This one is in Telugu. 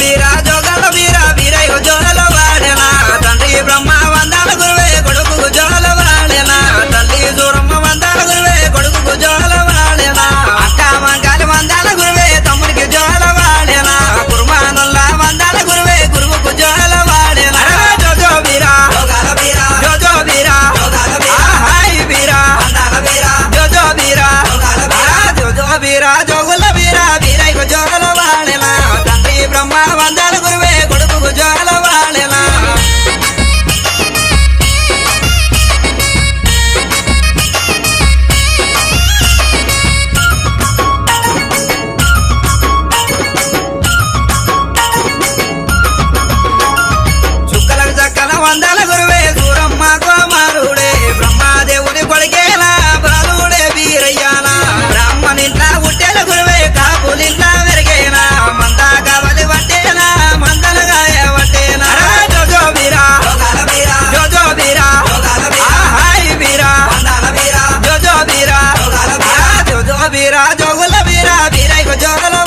వీరా జోగల వీరా వీరయ్య జోగల వాడేనా తండ్రి బ్రహ్మ వందాల గురువే కొడుకు జోగల వాడేనా తల్లి దూరమ్మ వందాల గురువే కొడుకు జోగల వాడేనా అక్క వంకాల వందాల గురువే తమ్ముడికి జోగల వాడేనా కుర్మానుల్ల వందాల గురువే గురువుకు జోగల వాడేనా జోజో వీరా. జోగల వీరా. జోజో వీరా. జోగల వీరా. హాయ్ వీరా. వందాల వీరా. జోజో వీరా. జోగల వీరా జోజో వీరా. జోగుల వీరా వీరయ్య జోగుల